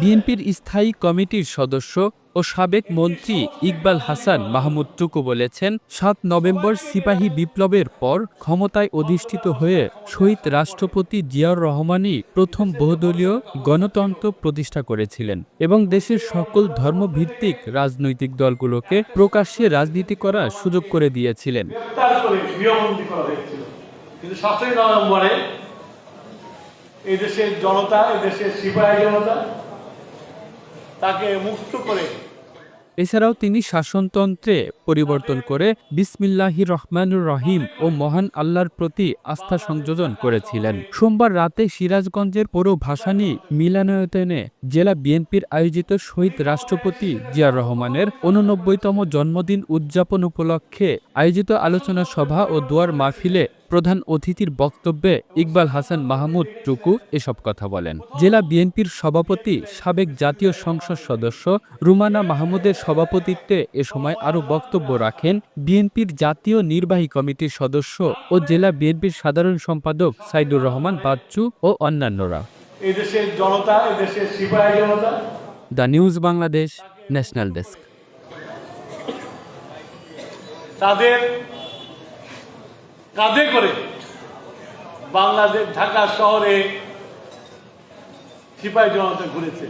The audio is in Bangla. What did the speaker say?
বিএনপির স্থায়ী কমিটির সদস্য ও সাবেক মন্ত্রী ইকবাল হাসান মাহমুদ টুকু বলেছেন, সাত নভেম্বর সিপাহী বিপ্লবের পর ক্ষমতায় অধিষ্ঠিত হয়ে শহীদ রাষ্ট্রপতি জিয়াউর রহমানই প্রথম বহুদলীয় গণতন্ত্র প্রতিষ্ঠা করেছিলেন এবং দেশের সকল ধর্মভিত্তিক রাজনৈতিক দলগুলোকে প্রকাশ্যে রাজনীতি করার সুযোগ করে দিয়েছিলেন। কিন্তু সতেরোই নভেম্বরে এই দেশের জনতা এই দেশের সিপাহী জনতা তাকে মুক্ত করে। এছাড়াও তিনি শাসনতন্ত্রে পরিবর্তন করে বিসমিল্লাহি রহমানুর রহিম ও মহান আল্লাহর প্রতি আস্থা সংযোজন করেছিলেন। সোমবার রাতে সিরাজগঞ্জের পৌর ভাসানী মিলানায়তনে জেলা বিএনপির আয়োজিত শহীদ রাষ্ট্রপতি জিয়ার রহমানের উননব্বইতম জন্মদিন উদযাপন উপলক্ষে আয়োজিত আলোচনা সভা ও দোয়ার মাহফিলে প্রধান অতিথির বক্তব্যে ইকবাল হাসান মাহমুদ টুকু এসব কথা বলেন। জেলা বিএনপির সভাপতি সাবেক জাতীয় সংসদ সদস্য রুমানা মাহমুদের সভাপতিত্বে এ সময় আরও বক্তব্য রাখেন বিএনপির জাতীয় নির্বাহী কমিটির সদস্য ও জেলা বিএনপির সাধারণ সম্পাদক সাইদুর রহমান বাচ্চু ও অন্যান্যরা। এই জনতা এই সিপাহী জনতা। The news Bangladesh national desk. তাদের কাঁধে করে বাংলাদেশ ঢাকা শহরে সিপাহী জনতা ঘুরেছে।